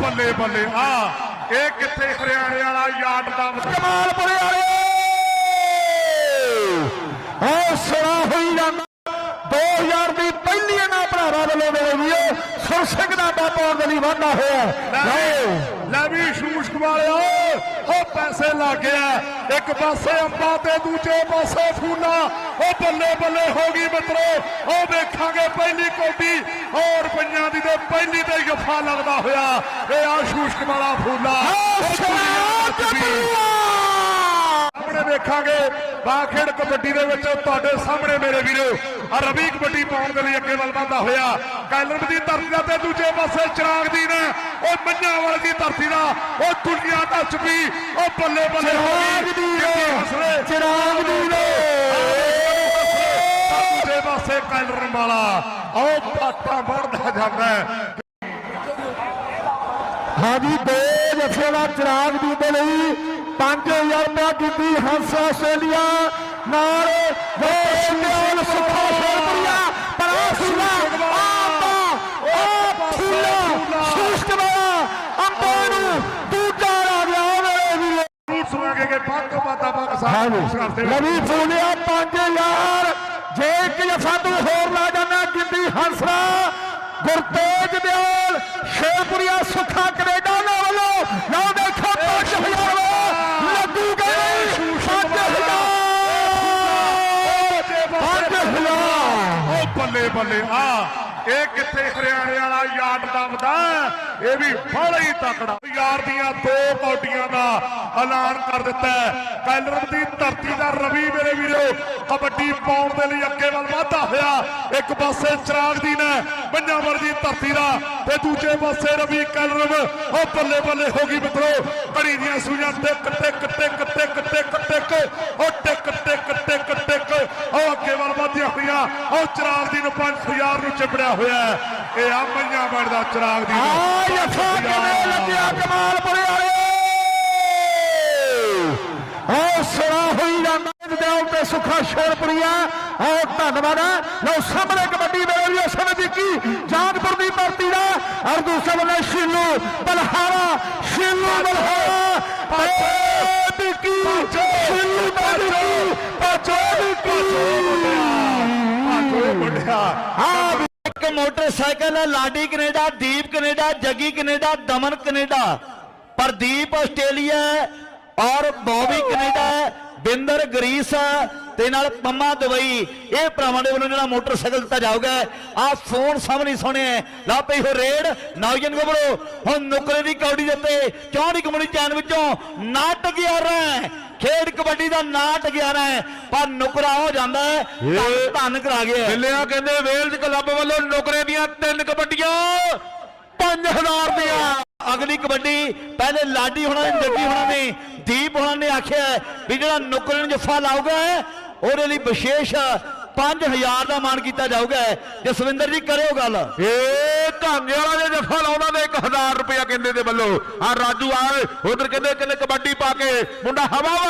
ਬੱਲੇ ਬੱਲੇ। ਆ ਇਹ ਕਿੱਥੇ ਹਰਿਆਣੇ ਵਾਲਾ ਯਾਰਡ ਦਾ ਕਮਾਲਪੁਰੇ ਵਾਲੇ ਹੌਸਲਾ ਸੁਰ ਸਿੰਘ ਦਾ ਬਾਪਾ ਦੇ ਲਈ ਵਾਧਾ ਹੋਇਆ ਲਓ। ਲੈ ਵੀ ਸ਼ੂਸ਼ਕ ਵਾਲਿਓ ਉਹ ਪੈਸੇ ਲੱਗ ਗਿਆ ਇੱਕ ਪਾਸੇ ਅੰਬਾ ਤੇ ਦੂਜੇ ਪਾਸੇ ਫੂਲਾ। ਉਹ ਬੱਲੇ ਬੱਲੇ ਹੋ ਗਈ ਮਿੱਤਰੋ। ਉਹ ਵੇਖਾਂਗੇ ਪਹਿਲੀ ਕੋਟੀ ਔਰ ਪੰਜਾਂ ਦੀ ਤੇ ਪਹਿਲੀ ਤੇ ਜਫਾ ਲੱਗਦਾ ਹੋਇਆ। ਇਹ ਆ ਸ਼ੂਸ਼ਕ ਵਾਲਾ ਫੂਲਾ ਉਹ ਦੁਨੀਆ ਵਿੱਚ ਵੀ ਸਾਹਮਣੇ ਵੇਖਾਂਗੇ ਬਾਖੇੜ ਕਬੱਡੀ ਦੇ ਵਿੱਚ ਤੁਹਾਡੇ ਸਾਹਮਣੇ ਮੇਰੇ ਵੀਰੋ ਆ ਰਵੀ ਕਬੱਡੀ ਪਾਉਣ ਦੇ ਲਈ ਅੱਗੇ ਵੱਲ ਵਧਦਾ ਹੋਇਆ। ਕੈਲਰ ਦੀ ਧਰਤੀ ਦਾ ਤੇ ਦੂਜੇ ਪਾਸੇ ਚਿਰਾਗ ਦੀ ਨੇ ਉਹ ਮੰਝਾਂ ਵਾਲੇ ਦੀ ਧਰਤੀ ਦਾ ਉਹ ਦੁਨੀਆ ਦਾ ਚੁਪੀ ਉਹ ਬੱਲੇ ਬੱਲੇ ਚਿਰਾਗ ਦੀ ਨੇ ਚਿਰਾਗ ਦੀ ਨੇ ਦੂਜੇ ਪਾਸੇ ਕੈਲਰ ਵਾਲਾ ਉਹ ਪਾਟਾ ਵੜਦਾ ਜਾਂਦਾ ਹੈ। ਹਾਂਜੀ ਦੋ ਜਥੇ ਦਾ ਚਿਰਾਗ ਦੀ ਦੇ ਲਈ 5000 ਰੁਪਇਆ ਕੀਤੀ ਹੰਸ ਆਸਟ੍ਰੇਲੀਆ। ਨਾਲ ਦੋ ਮਿਆਨ ਸੁਖਾ ਸ਼ੇਰਪੁਰੀਆ ਪਰਾ ਫੁੱਲਾ ਆਪਾ ਉਹ ਫੁੱਲਾ ਸੁਸ਼ਟ ਵਾਲਾ ਅੰਬਾ ਨੂੰ ਦੂਜਾ ਆ ਗਿਆ ਮੇਰੇ ਵੀਰੋ। ਜ਼ਰੂਰ ਸੁਣਾਂਗੇ ਕਿ ਲਵੀ ਫੂਲਿਆ 5000 ਜੇ ਇੱਕ ਜਫਾ ਤੂੰ। ਹੋਰ ਲਾ ਜਾਣਾ ਗਿੱਦੀ ਹੰਸਰਾ ਗੁਰਤੇਜ ਦਿਆਲ ਸ਼ੇਰਪੁਰੀਆ ਸੁੱਖਾ ਕੈਨੇਡਾ ਦੇ ਵੱਲੋਂ ਲਓ ਦੇਖੋ 5000 ਲੱਗੂ ਗਏ 5000 ਉਹ ਬੱਲੇ ਬੱਲੇ? ਆ ਇਹ ਕਿੱਥੇ ਹਰਿਆਣੇ ਵਾਲਾ ਯਾਦ ਦਬਦਾ? ਇਹ ਵੀ ਬੜਾ ਹੀ ਤਕੜਾ। ਯਾਰ ਦੀਆਂ ਦੋ ਕੌਡੀਆਂ ਦਾ ਐਲਾਨ ਕਰ ਦਿੱਤਾ ਹੈ। ਦੀ ਧਰਤੀ ਦਾ ਰਵੀ ਮੇਰੇ ਵੀਰੋ, ਕਬੱਡੀ ਪਾਉਣ ਦੇ ਲਈ ਅੱਗੇ ਵੱਲ ਵਧਦਾ ਹੋਇਆ ਇੱਕ ਪਾਸੇ ਚਿਰਾਗ ਦੀ ਨੇ ਮੰਝਾਵਰ ਦੀ ਧਰਤੀ ਦਾ ਤੇ ਦੂਜੇ ਪਾਸੇ ਰਵੀ ਕੈਲਰਮ ਉਹ ਬੱਲੇ ਬੱਲੇ ਹੋ ਗਈ ਮਿੱਤਰੋ। ਘੜੀ ਦੀਆਂ ਸੂਈਆਂ ਟਿਕ ਟਿਕ ਟਿਕ ਟਿਕ ਟਿਕ ਟਿਕ ਉਹ ਟਿਕ ਟਿਕ ਟਿਕ ਵੱਲ ਵਧਦੀਆਂ ਹੋਈਆਂ ਉਹ ਚਿਰਾਗ ਦੀ ਨੂੰ 5000 ਨੂੰ ਚਿਪੜਿਆ ਹੋਇਆ। ਇਹ ਆ ਮਈਆਂ ਬੜ ਦਾ ਚਿਰਾਗ ਦੀ ਨੂੰ ਆ ਜਫਾ ਕਿਵੇਂ ਲੱਗਿਆ ਕਮਾਲਪੁਰੇ ਵਾਲੇ? ਹੌਸਲਾ ਹੋਈ ਜਾਂਦਾ ਦਿਆਲ ਤੇ ਸੁੱਖਾ ਸ਼ੇਰਪੁਰੀਆ ਆਹ ਧੰਨਵਾਦ ਹੈ ਲਓ ਸਾਹਮਣੇ ਕਬੱਡੀ ਮੇਰੇ ਲਈ ਸਮਝ ਕੀ? ਜਾਨਪੁਰ ਦੀ ਧਰਤੀ ਦਾ। ਔਰ ਦੂਸਰੇ ਬੰਨੇ ਸ਼ੀਲੂ ਬਲਹਾਰਾ ਸ਼ੀਲੂ ਬਲਹਾਰਾ। ਪੱਚੋ ਟਿੱਕੀ ਸ਼ੀਲੂ ਬਲਹਾਰਾ ਪੱਚੋ ਟਿੱਕੀ ਉਹ ਹਾਂ ਮੋਟਰਸਾਈਕਲ ਹੈ, Ladi Canada, Deep Canada, Jaggi Canada, Daman Canada. Pradeep Australia ਔਰ ਬੌਬੀ ਕੈਨੇਡਾ ਬਿੰਦਰ ਗਰੀਸ ਤੇ ਨਾਲ ਪੰਮਾ ਦੁਬਈ। ਇਹ ਭਰਾਵਾਂ ਦੇ ਵੱਲੋਂ ਜਿਹੜਾ ਮੋਟਰਸਾਈਕਲ ਦਿੱਤਾ ਜਾਊਗਾ ਆ ਫੋਨ ਸਾਹਮਣੇ ਸੁਣਿਆ ਲਾ ਪਈ ਹੋ ਰੇਡ ਨੌਜਨ ਗੱਭਰੂ, ਹੁਣ ਨੁਕਰੇ ਦੀ ਕੌੜੀ ਦੇ ਉੱਤੇ ਚੌੜੀ ਕਮਣੀ ਚੈਨ ਵਿੱਚੋਂ ਨਾਟਕ 11 ਹੈ। ਖੇਡ ਕਬੱਡੀ ਦਾ ਨਾਟ 11 ਹੈ ਪਰ ਨੁਕਰਾ ਹੋ ਜਾਂਦਾ ਹੈ ਧੰਨ ਧੰਨ ਕਰਾ ਗਿਆ ਹੈ। ਦਿੱਲਿਆ ਕਹਿੰਦੇ ਵੇਲਜ਼ ਕਲੱਬ ਵੱਲੋਂ ਨੌਕਰੇ ਦੀਆਂ ਤਿੰਨ ਕਬੱਡੀਆਂ 5000 ਦੀਆਂ ਅਗਲੀ ਕਬੱਡੀ ਪਹਿਲੇ ਲਾਡੀ ਹੋਣਾ ਨੇ ਜੱਗੀ ਹੋਣਾ ਨੇ ਦੀਪ ਹੋਣਾ ਨੇ ਆਖਿਆ ਵੀ ਜਿਹੜਾ ਨੁਕਰੇ ਨੂੰ ਜੱਫਾ ਲਾਊਗਾ ਉਹਦੇ ਲਈ ਵਿਸ਼ੇਸ਼ 5000 ਦਾ ਮਾਨ ਕੀਤਾ ਜਾਊਗਾ। ਜਸਵਿੰਦਰ ਜੀ, ਕਰਿਓ ਗੱਲ। ਇਹ ਧਾਨੇ ਵਾਲਾ ਜੇ ਜਫਾ ਲਾਉਂਦਾ ਤੇ 1000 ਰੁਪਇਆ ਕਹਿੰਦੇ ਦੇ ਵੱਲੋਂ। ਆ ਰਾਜੂ ਆਏ, ਉਧਰ ਕਹਿੰਦੇ ਕਹਿੰਦੇ ਕਬੱਡੀ ਪਾ ਕੇ। ਮੁੰਡਾ ਹਵਾ